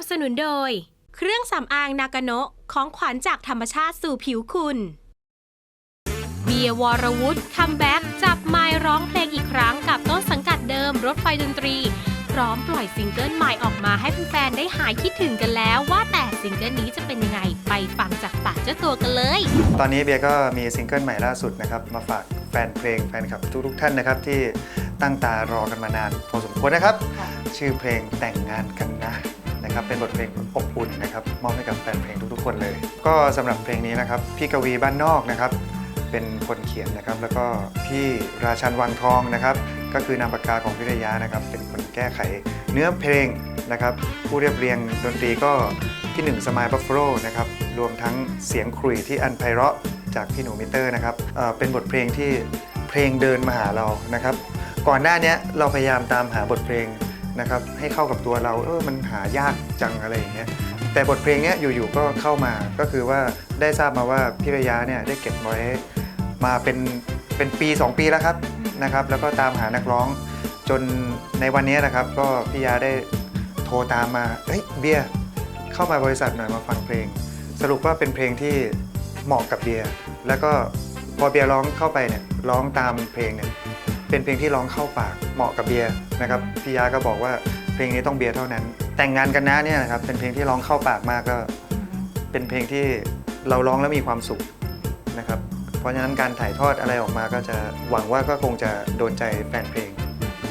นับสนุนโดย เครื่องสำอางนากาโนะของขวัญจากธรรมชาติสู่ผิวคุณเบียร์วรวุฒิคัมแบ็กจับไมค์ร้องเพลงอีกครั้งกับต้นสังกัดเดิมรถไฟดนตรี พร้อมปล่อยซิงเกิลใหม่ออกมาให้แฟนๆได้หายคิดถึงกันแล้ว ว่าแต่ซิงเกิลนี้จะเป็นยังไงไปฟังจากปากเจ้าตัวกันเลย ตอนนี้เบียร์ก็มีซิงเกิลใหม่ล่าสุดนะครับ มาฝากแฟนเพลงแฟนคลับทุกๆท่านนะครับ ที่ตั้งตารอกันมานานพอสมควรนะครับ ชื่อเพลงแต่งงานกันนะ นะครับเป็นบทเพลงอบอุ่นนะครับมอบให้กับแฟนเพลงทุกๆ คนเลย ก็สำหรับเพลงนี้นะครับพี่กวีบ้านนอกนะครับเป็นคนเขียนนะครับ แล้วก็พี่ราชันวังทองนะครับ ก็คือนามปากกาของพิรยานะครับ เป็นคนแก้ไขเนื้อเพลงนะครับ ผู้เรียบเรียงดนตรีก็พี่หนึ่งสมายบัฟฟโลนะครับรวมทั้งเสียงครุยที่อันไพเราะจากพี่หนูมิเตอร์นะครับเเป็นบทเพลงที่เพลงเดินมาหาเรานะครับ ก่อนหน้านี้เราพยายามตามหาบทเพลง นะครับให้เข้ากับตัวเราเออมันหายากจังอะไรอย่างเงี้ยแต่บทเพลงเนี้ยอยู่ๆก็เข้ามาก็คือว่าได้ทราบมาว่าพิรยาเนี่ยได้เก็บไว้มาเป็นเป็นปี 2 ปีแล้วครับนะครับ แล้วก็ตามหานักร้องจนในวันนี้นะครับ ก็พี่ยาได้โทรตามมาเฮ้ยเบียร์เข้ามาบริษัทหน่อยมาฟังเพลง สรุปว่าเป็นเพลงที่เหมาะกับเบียร์แล้วก็พอเบียร์ร้องเข้าไปเนี่ยร้องตามเพลงเนี่ย เป็นเพลงที่ร้องเข้าปากเหมาะกับเบียร์นะครับพี่ยาก็บอกว่าเพลงนี้ต้องเบียร์เท่านั้น แต่งงานกันนะเนี่ยนะครับเป็นเพลงที่ร้องเข้าปากมากก็ เป็นเพลงที่เราร้องแล้วมีความสุขนะครับ เพราะฉะนั้นการถ่ายทอดอะไรออกมาก็จะหวังว่าก็คงจะโดนใจแฟนเพลง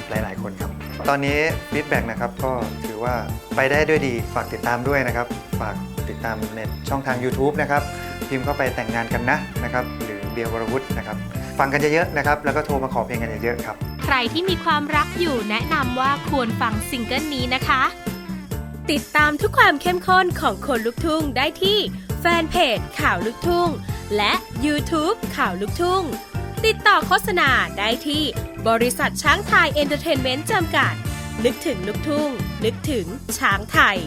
หลาย ๆ คนครับ ตอนนี้ฟีดแบ็กนะครับก็ถือว่าไปได้ด้วยดีฝากติดตามด้วยนะครับ ฝากติดตามในช่องทาง YouTube นะครับ พิมพ์เข้าไปแต่งงานกันนะนะครับ หรือเบียร์วรวุฒินะครับ ฟังกันเยอะๆนะครับ แล้วก็โทรมาขอเพลงกันเยอะๆครับ ใครที่มีความรักอยู่แนะนำว่าควรฟังซิงเกิลนี้นะคะ ติดตามทุกความเข้มข้นของคนลุกทุ่งได้ที่แฟนเพจข่าวลุกทุ่ง และ YouTube ข่าวลุกทุ่ง ติดต่อโฆษณาได้ที่บริษัทช้างไทยเอนเตอร์เทนเมนต์จำกัด นึกถึงลุกทุ่ง นึกถึงช้างไทย